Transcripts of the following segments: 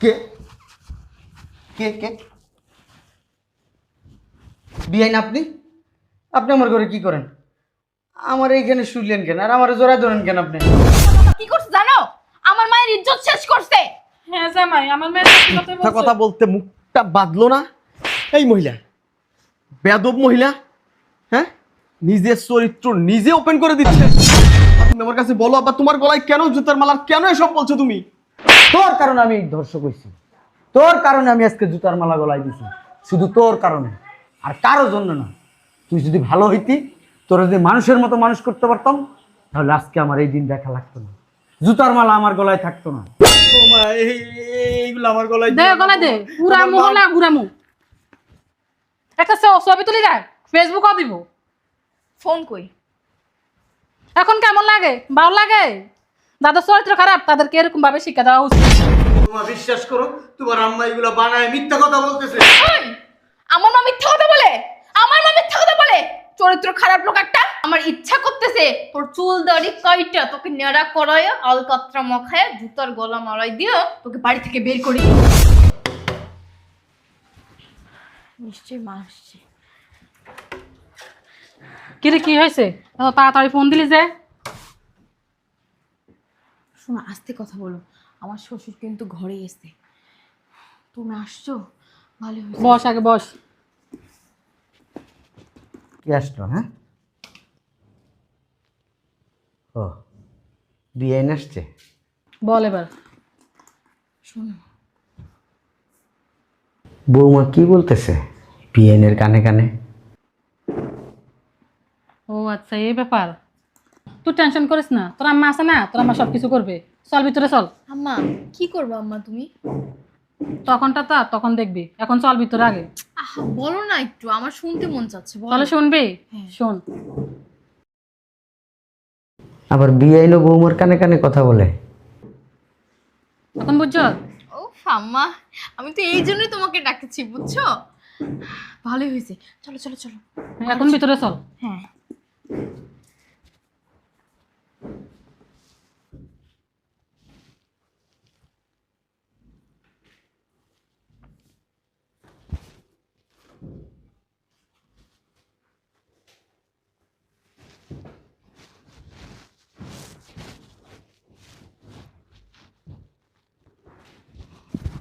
কে? কে কে? বিয়াইন আপনি? আপনি আমার ঘরে কি করেন? আমার এইখানে শুইলেন কেন? আর আমার জোড়ায় ধরেন কেন আপনি? কি করছে জানো? আমার মায়ের ইজ্জত শেষ করছে। হ্যাঁ জামাই আমার মেয়ের মিথ্যা কথা বলতে মুখটা বাঁধলো না। এই মহিলা বেদব মহিলা হ্যাঁ? নিজের চরিত্র নিজে ওপেন করে দিচ্ছে। তুমি আমার কাছে বলো আবার তোমার গলায় কেন জুতার মালার কেন এসব বলছো তুমি? তোর কারণে আমি ধর্ষক হয়েছি তোর কারণে আমি আজকে জুতার মালা গলায় দিছি। শুধু তোর কারণে। আর কারোর জন্য না। তুই যদি ভালো হইতি তোর যদি মানুষের মতো মানুষ করতে পারতাম তাহলে আজকে আমার এই দিন দেখা লাগতো না। জুতার মালা আমার গলায় থাকতো না। এইগুলো আমার গলায় দে গলা দে। পুরা আমার মুহ মা- না ঘুরামু একটা ছবি তুলি দেখ ফেসবুকও দিব। ফোন কই? এখন কেমন লাগে? ভালো লাগে? যাদের চরিত্র খারাপ তাদেরকে এরকম ভাবে শিক্ষা দেওয়া উচিত। তোমার বিশ্বাস করো তোমার আম্মা এগুলো বানায় মিথ্যা কথা বলতেছে। ওই, আমার মা মিথ্যা কথা বলে আমার মা মিথ্যা কথা বলে। চরিত্র খারাপ লোক একটা আমার ইচ্ছা করতেছে তোর চুল দাড়ি কয়টা তোকে নেড়া করায় অলকাত্রা মখায় জুতার গলা মারাই দিয়ে তোকে বাড়ি থেকে বের করে। দিই নিশ্চয়ই মা আসছে। কিরে কি হয়েছে? এত তাড়াতাড়ি ফোন দিলি যে? শোনো আস্তে কথা বলো। আমার শ্বশুর কিন্তু ঘরে এসে তুমি আসছো? ভালো হয়েছে। বস আগে বস। কি আসলো হ্যাঁ? ও বিয়ে আসছে? বল এবার। শোনো। বৌমা কি বলতেছে বিয়েনের কানে কানে? ও আচ্ছা এই ব্যাপার। তুই টেনশন করিস না। তোর আম্মা আছে না? তোর আম্মা সব কিছু করবে। চল ভিতরে চল। আম্মা কি করব আম্মা তুমি? তখনটা তা তখন দেখবি। এখন চল ভিতরে আগে। আহা বলো না একটু আমার শুনতে মন চাচ্ছে বলো। তাহলে শুনবি? হ্যাঁ। শোন। আবার বিয়ে এলো বৌমার কানে কানে কথা বলে। এখন বুঝছ? ও আম্মা আমি তো এই জন্যই তোমাকে ডাকেছি বুঝছ? ভালোই হয়েছে। চলো চলো চলো। এখন ভিতরে চল। হ্যাঁ।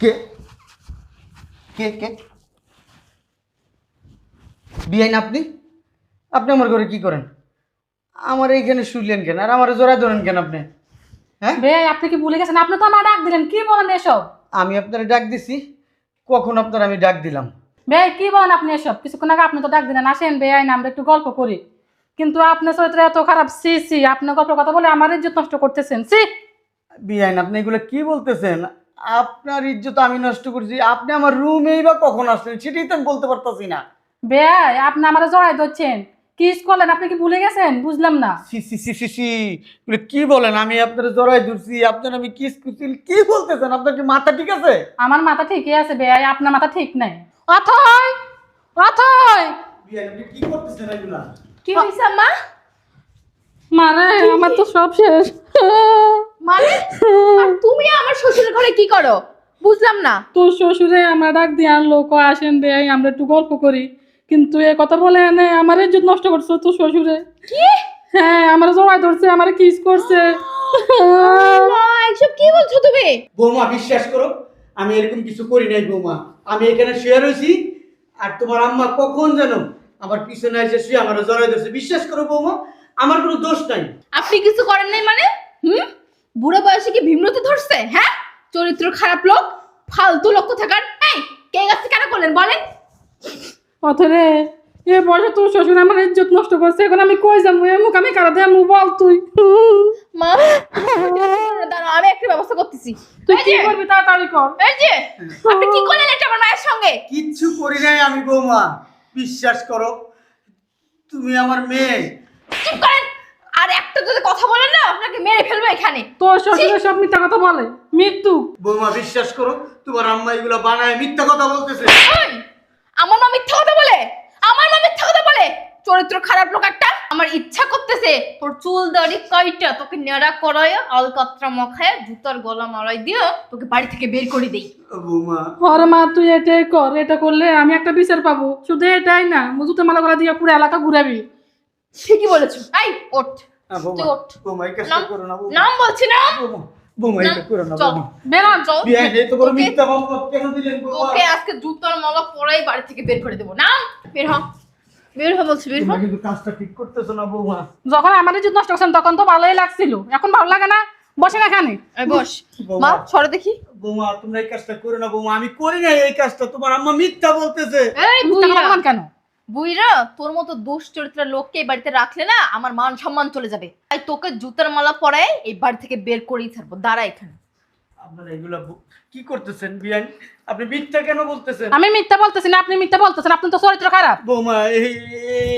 কে? কে কে? বিয়াইন আপনি? আপনি আমার ঘরে কি করেন? আমার এইখানে শুইলেন কেন? আর আমার জোড়ায় ধরেন কেন আপনি? হ্যাঁ? বে আপনি কি ভুলে গেছেন? আপনি তো আমার ডাক দিলেন কি বলেন এসব? আমি আপনার ডাক দিছি কখন আপনার আমি ডাক দিলাম? বে কি বলেন আপনি এসব? কিছুক্ষণ আগে আপনি তো ডাক দিলেন আসেন বে আইন আমরা একটু গল্প করি। কিন্তু আপনার চরিত্র এত খারাপ সি সি আপনি গল্পের কথা বলে আমার ইজ্জত নষ্ট করতেছেন সি বিয়াইন আপনি এগুলো কি বলতেছেন? আপনার ইজ্জত আমি নষ্ট করছি। আপনি আমার রুমেই বা কখন আসলেন সেটাই তো আমি বলতে পারতাছি না। বে আপনি আমার জড়াই ধরছেন। কিস করলেন? আপনি কি ভুলে গেছেন? বুঝলাম না। C C C C C. এগুলো কি বলেন? আমি আপনার জড়াই ধরছি। আপনার আমি কিস করছি? কি বলতেছেন? আপনার কি মাথা ঠিক আছে? আমার মাথা ঠিকই আছে বে আপনার মাথা ঠিক নাই। অথয় অথয় কি করতেছেন এগুলা? কি হয়েছে আম্মা? মারে আমার তো সব শেষ। মানে? আর তুমি আমার শ্বশুরের ঘরে কি করো? বুঝলাম না। তোর শ্বশুরে আমার ডাক দিয়ে আনলো ক আসেন বে আমরা একটু গল্প করি। কিন্তু এ কথা বলে এনে আমার ইজ্জত নষ্ট করছে তোর শ্বশুরে। কি? হ্যাঁ আমার জড়াই ধরছে আমার কিস করছে। এসব কি বলছো তুমি? বৌমা বিশ্বাস করো আমি এরকম কিছু করি নাই বৌমা। আমি এখানে শুয়ে রয়েছি আর তোমার আম্মা কখন যেন আমার পিছনে এসে শুয়ে আমার জড়াই ধরছে। বিশ্বাস করো বৌমা আমার কোনো দোষ নাই। আপনি কিছু করেন নাই মানে? হুম? বুড়ো বয়সে কি ভীমরতি ধরছে? হ্যাঁ? চরিত্র খারাপ লোক ফালতু লক্ষ্য থাকার এই কে গাছে কেন করলেন বলেন? অথরে এ বয়সে তোর শ্বশুর আমার ইজ্জত নষ্ট করছে এখন আমি কই যাব? এ মুখ আমি কারা দেয় বল তুই? মা দাঁড়াও আমি একটা ব্যবস্থা করতেছি। তুই কি যে, করবি তাড়াতাড়ি কর। এই যে আপনি কি করলেন এটা আমার মায়ের সঙ্গে? কিচ্ছু করি নাই আমি বৌমা। বিশ্বাস করো তুমি আমার মেয়ে। চুপ করেন। আর একটা যদি কথা বলেন না আপনাকে মেরে ফেলব এখানে। তোর শ্বশুরের সব মিথ্যা কথা বলে। মৃত্যু। বৌমা বিশ্বাস করো তোমার আম্মা এগুলো বানায় মিথ্যা কথা বলতেছে। ওই, আমার মা মিথ্যা কথা বলে। আমার মা মিথ্যা কথা বলে। চরিত্র খারাপ লোক একটা আমার ইচ্ছা করতেছে তোর চুল দাড়ি কয়টা তোকে নেড়া করায় আলকাত্রা মখায় জুতার গলা মারাই দিয়ে তোকে বাড়ি থেকে বের করে দেই। বৌমা। ওর মা তুই এটাই কর এটা করলে আমি একটা বিচার পাবো। শুধু এটাই না মজুতে মালা গলা দিয়ে পুরো এলাকা ঘুরাবি। ঠিকই বলেছ। এই ওঠ। নাম নাম বলছি না বৌমা না, চল। বেরোন চল। বিয়ে এই তো বড় ওকে। মিথ্যা বাবা কেন দিলেন বৌমা? তোকে আজকে জুতার মালা পরাই বাড়ি থেকে বের করে দেবো। না বের হ। বের হ বলছি বের হ। কিন্তু কাজটা ঠিক করতেছো না বৌমা। যখন আমার ইজ্জত নষ্ট করছেন তখন তো ভালোই লাগছিল। এখন ভালো লাগে না বসে না খানে বস। বৌমা। মা সরে দেখি। বৌমা তোমরা এই কাজটা করো না বৌমা। আমি করি না এই কাজটা তোমার আম্মা মিথ্যা বলতেছে। এই মিথ্যা কথা কেন? বুইরা তোর মতো দুষ চরিত্রের লোককে এই বাড়িতে রাখলে না আমার মান সম্মান চলে যাবে। তাই তোকে জুতার মালা পরায় এই বাড়ি থেকে বের করেই ছাড়বো। দাঁড়া এখানে। আপনারা এগুলা কি করতেছেন বিয়ান? আপনি মিথ্যা কেন বলতেছেন? আমি মিথ্যা বলতেছি না আপনি মিথ্যা বলতেছেন আপনি তো চরিত্র খারাপ। বৌমা এই এই-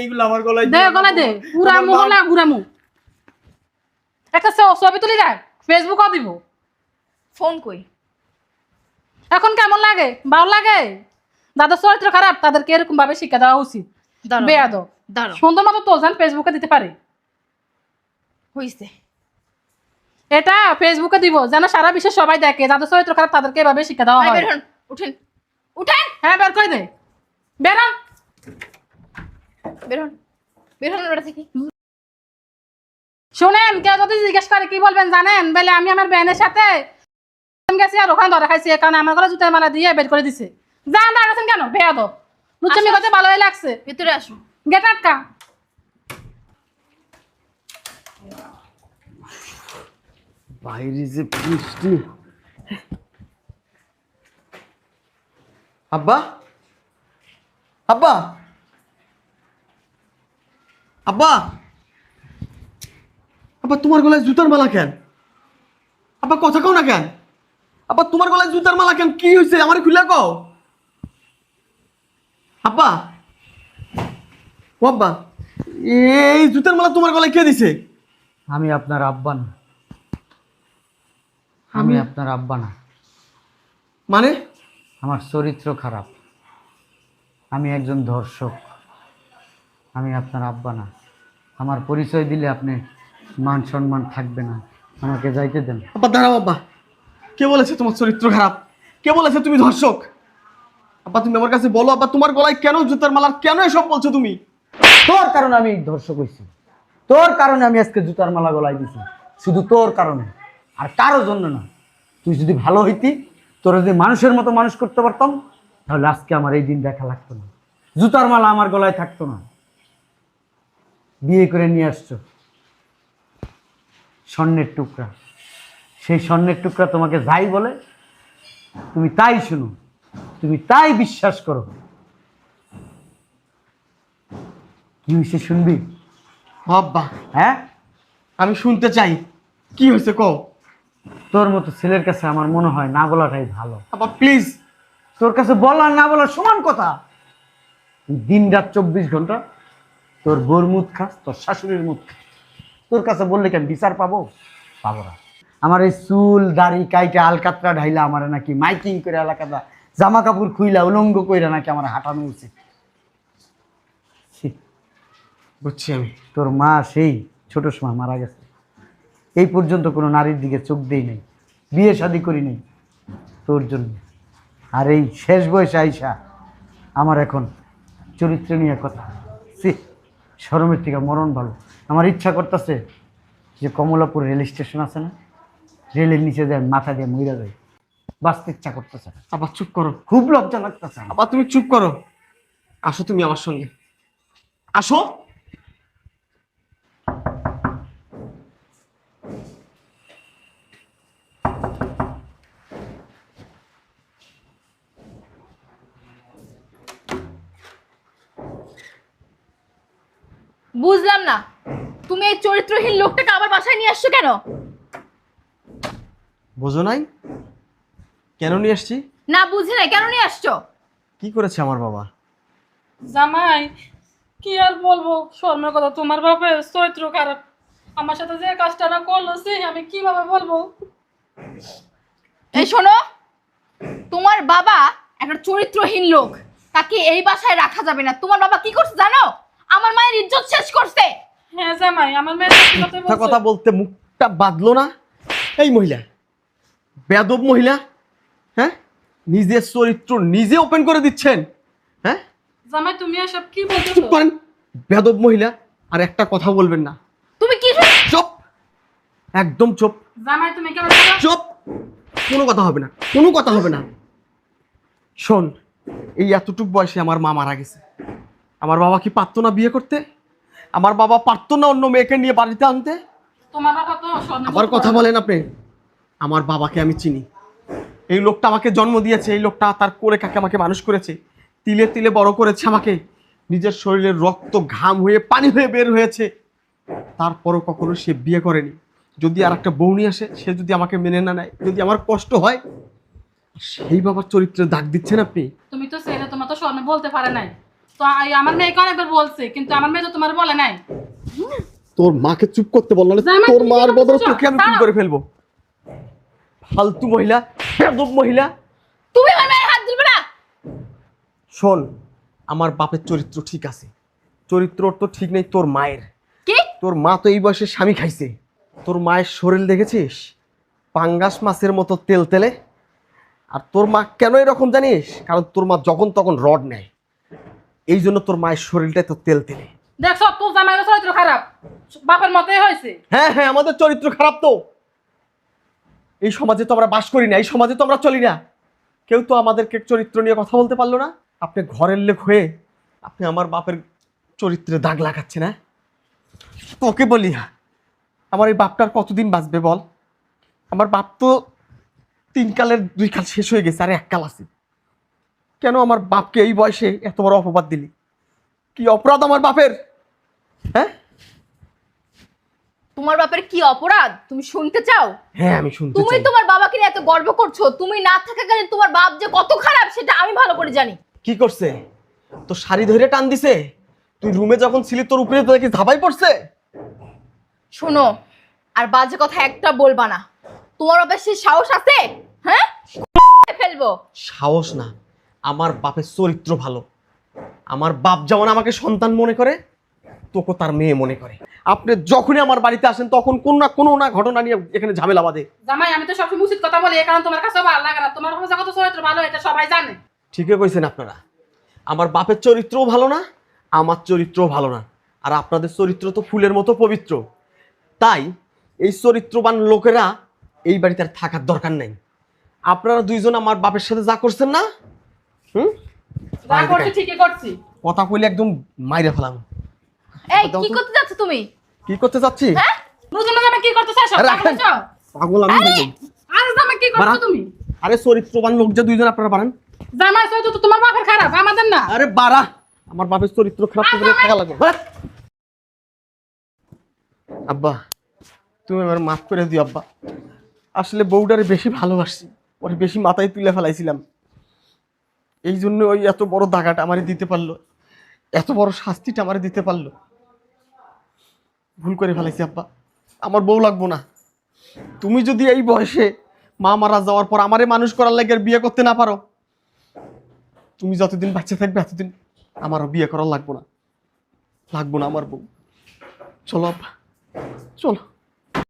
এইগুলো আমার গলায় দে দিও না, গলা দে। বৌমা। উড়া আমার মুহ মান- না ঘুরা একটা ছবি তুলি রাখ ফেসবুকও দিব। ফোন কই? এখন কেমন লাগে? ভালো লাগে? যাদের চরিত্র খারাপ তাদেরকে এরকম ভাবে শিক্ষা দেওয়া উচিত। বেয়াদ সুন্দর মতো তোলছেন ফেসবুকে দিতে পারে। হইছে। এটা ফেসবুকে দিব যেন সারা বিশ্বে সবাই দেখে যাদের চরিত্র খারাপ তাদেরকে এভাবে শিক্ষা দেওয়া আয় হয়। বের হন উঠেন। উঠেন! হ্যাঁ বের করে দে। বেরন বের হন। বের হন ওটা থেকে। শুনেন কেউ যদি জিজ্ঞেস করে কি বলবেন জানেন? বলে আমি আমার ব্যানের সাথে গেছি আর ওখানে ধরা খাইছি কারণ আমার ঘরে জুতার মালা দিয়ে বের করে দিছে। যান দাঁড়াচ্ছেন কেন? বেয়াদ লুচ্চামি আসো, করতে ভালোই লাগছে। ভিতরে আসো গেট আটকা বাইরে যে বৃষ্টি। আব্বা? আব্বা? আব্বা? আব্বা তোমার গলায় জুতার মালা কেন? আব্বা কথা কও না কেন? আব্বা তোমার গলায় জুতার মালা কেন? কি হয়েছে আমার খুলে কও। আব্বা। ও আব্বা এই জুতার মালা তোমার গলায় কে দিছে? আমি আপনার আব্বা না। আমি আপনার আব্বা না। মানে? আমার চরিত্র খারাপ। আমি একজন ধর্ষক আমি আপনার আব্বা না। আমার পরিচয় দিলে আপনি মান সম্মান থাকবে না। আমাকে যাইতে দেন। আব্বা দাঁড়াও আব্বা। কে বলেছে তোমার চরিত্র খারাপ? কে বলেছে তুমি ধর্ষক আব্বা, তুমি আমার কাছে বলো, আব্বা, তোমার গলায় কেন জুতার মালা কেন এসব বলছো তুমি? তোর কারণে আমি ধর্ষক হয়েছি তোর কারণে আমি আজকে জুতার মালা গলায় দিছি। শুধু তোর কারণে। আর কারও জন্য না। তুই যদি ভালো হইতি, তোর যদি মানুষের মতো মানুষ করতে পারতাম, তাহলে আজকে আমার এই দিন দেখা লাগতো না। জুতার মালা আমার গলায় থাকতো না। বিয়ে করে নিয়ে আসছো। স্বর্ণের টুকরা। সেই স্বর্ণের টুকরা তোমাকে যাই বলে, তুমি তাই শুনো। তুমি তাই বিশ্বাস করো। কি হয়েছে শুনবি? আব্বা হ্যাঁ? আমি শুনতে চাই। কি হয়েছে কও? তোর মতো ছেলের কাছে আমার মনে হয় না বলাটাই ভালো। আব্বা প্লিজ তোর কাছে বলা না বলা সমান কথা। দিন রাত চব্বিশ ঘণ্টা তোর বোর মুখ খাস তোর শাশুড়ির মুখ খাস। তোর কাছে বললে কেন বিচার পাবো? পাবো না। আমার এই চুল দাড়ি কাইটা আলকাতরা ঢাইলা আমার নাকি মাইকিং করে এলাকাটা জামা কাপড় খুইলা উলঙ্গ কইরা নাকি আমার হাঁটানো উচিত। বুঝছি আমি। তোর মা সেই ছোট সময় মারা গেছে। এই পর্যন্ত কোনো নারীর দিকে চোখ দেই নাই বিয়ে শাদি করি নেই তোর জন্য। আর এই শেষ বয়সে আইসা আমার এখন চরিত্র নিয়ে কথা। সি শরমের থেকে মরণ ভালো। আমার ইচ্ছা করতেছে যে কমলাপুর রেল স্টেশন আছে না রেলের নিচে যায় মাথা দিয়ে মইরা যায়। বাঁচতে ইচ্ছা করতেছে। না। আব্বা চুপ করো। খুব লজ্জা লাগতেছে আমার। আব্বা তুমি চুপ করো। আসো তুমি আমার সঙ্গে। আসো। বুঝলাম না। তুমি এই চরিত্রহীন লোকটাকে আবার বাসায় নিয়ে আসছো কেন? বোঝো নাই? কেন নিয়ে আসছি? না বুঝি নাই। কেন নিয়ে আসছো? কি করেছে আমার বাবা? জামাই কি আর বলব? শর্মের কথা তোমার বাপের চরিত্র খারাপ। আমার সাথে যে কাজটা না করল সে আমি কীভাবে বলব? এই শোনো তোমার বাবা একটা চরিত্রহীন লোক। তাকে এই বাসায় রাখা যাবে না। তোমার বাবা কি করছে জানো? আমার মায়ের ইজ্জত শেষ করছে। হ্যাঁ জামাই আমার মেয়ে সত্যি কথাই মিথ্যা বলছে। কথা বলতে মুখটা বাঁধলো না? এই মহিলা বেদব মহিলা হ্যাঁ? নিজের চরিত্র নিজে ওপেন করে দিচ্ছেন। হ্যাঁ? জামাই তুমি এসব কি বলছো চুপ করেন বেদব মহিলা আর একটা কথা বলবেন না। তুমি কি চুপ! একদম চুপ। জামাই তুমি কেমন? চুপ! কোনো কথা হবে না কোনো কথা হবে না। শোন এই এতটুক বয়সে আমার মা মারা গেছে। আমার বাবা কি পারতো না বিয়ে করতে? আমার বাবা পারতো না অন্য মেয়েকে নিয়ে বাড়িতে আনতে? তোমার বাবা তো আবার কথা বলেন আপনি। আমার বাবাকে আমি চিনি। এই লোকটা আমাকে জন্ম দিয়েছে এই লোকটা তার করে কাকে আমাকে মানুষ করেছে? তিলে তিলে বড় করেছে আমাকে। নিজের শরীরের রক্ত ঘাম হয়ে পানি হয়ে বের হয়েছে। তারপরও কখনো সে বিয়ে করেনি। যদি আর একটা বৌনি আসে সে যদি আমাকে মেনে না নেয় যদি আমার কষ্ট হয় সেই বাবার চরিত্রে দাগ দিচ্ছেন আপনি? তুমি তো ছেলে তোমার তো স্বর্ণ বলতে পারে নাই। তো আমার মেয়েকে অনেকবার বলছে? কিন্তু আমার মেয়ে তো তোমার বলে নাই। তোর মাকে চুপ করতে বলল তোর মার বদলে তোকে আমি দাঁড়াও। করে ফেলব। ফালতু মহিলা বেদব মহিলা। তুমি আমার মেয়ের হাত দিবে না? শোন আমার বাপের চরিত্র ঠিক আছে। চরিত্র তো ঠিক নেই তোর মায়ের। কি? তোর মা তো এই বয়সে স্বামী খাইছে। তোর মায়ের শরীর দেখেছিস? পাঙ্গাস মাছের মতো তেল তেলে। আর তোর মা কেন এরকম জানিস? কারণ তোর মা যখন তখন রড নেয়। এই জন্য তোর মায়ের শরীরটা তো তেল তেলে। দেখছ তোর জামাইয়ের চরিত্র খারাপ। বাপের মতোই হয়েছে। হ্যাঁ হ্যাঁ আমাদের চরিত্র খারাপ তো। এই সমাজে তো আমরা বাস করি না এই সমাজে তো আমরা চলি না। কেউ তো আমাদেরকে চরিত্র নিয়ে কথা বলতে পারল না। আপনি ঘরের লোক হয়ে আপনি আমার বাপের চরিত্রে দাগ লাগাচ্ছেন না তোকে বলি হ্যাঁ, আমার এই বাপটার কতদিন বাঁচবে বল? আমার বাপ তো তিন কালের দুই কাল শেষ হয়ে গেছে আর এক কাল আছে। কেন আমার বাপকে এই বয়সে এত বড় অপবাদ দিলি? কি অপরাধ আমার বাপের হ্যাঁ? তোমার বাপের কি অপরাধ? তুমি শুনতে চাও? হ্যাঁ আমি শুনতে তুমি চাই। তোমার বাবাকে নিয়ে এত গর্ব করছ তুমি না থাকা থাকাকালীন তোমার বাপ যে কত খারাপ সেটা আমি ভালো করে জানি। কি করছে? তো শাড়ি ধরে টান দিছে? তুই রুমে যখন ছিলি তোর উপরে তো দেখি ধাবাই পড়ছে? শোনো আর বাজে কথা একটা বলবা না। তোমার বাবার সে সাহস আছে? হ্যাঁ? ফেলব। সাহস না আমার বাপের চরিত্র ভালো। আমার বাপ যেমন আমাকে সন্তান মনে করে তোকে তার মেয়ে মনে করে। আপনি যখনই আমার বাড়িতে আসেন তখন কোন না কোনো না ঘটনা নিয়ে এখানে ঝামেলা বাঁধে। জামাই আমি তো সবসময় উচিত কথা বলি কারণে তোমার কাছে ভালো লাগে না। তোমার কাছে কত চরিত্র ভালো এটা সবাই জানে। ঠিকই কইছেন আপনারা। আমার বাপের চরিত্রও ভালো না আমার চরিত্রও ভালো না। আর আপনাদের চরিত্র তো ফুলের মতো পবিত্র। তাই এই চরিত্রবান লোকেরা এই বাড়িতে আর থাকার দরকার নাই। আপনারা দুইজন আমার বাপের সাথে যা করছেন না হুম? যা করছি ঠিকই করছি। কথা কইলে একদম মাইরে ফেলাম। এই কি করতে যাচ্ছ তুমি? কি করতে চাচ্ছি হ্যাঁ? নতুন জামাই কি করতে চাইছো? পাগল আমি আর জামাই কি করছ তুমি? আরে চরিত্রবান লোক যে দুইজন আপনারা পারেন জামাই চরিত্র তো তোমার বাপের খারাপ আমাদের না। আরে বাড়া। আমার বাপের চরিত্র খারাপ তো বলে থাকা লাগবে বাড়া। আব্বা তুমি আমার মাফ করে দিও আব্বা। আসলে বউটারে বেশি ভালোবাসি ওরে বেশি মাথায় তুলে ফেলাইছিলাম। এই জন্য ওই এত বড় দাগাটা আমারে দিতে পারল এত বড় শাস্তিটা আমারে দিতে পারল। ভুল করে ফেলাইছি, আব্বা। আমার বউ লাগবো না। তুমি যদি এই বয়সে মা মারা যাওয়ার পর আমারে মানুষ করার লাগে বিয়ে করতে না পারো, তুমি যতদিন বাচ্চা থাকবে এতদিন আমারও বিয়ে করার লাগবো না। লাগবো না আমার বউ। চলো, আব্বা। চলো।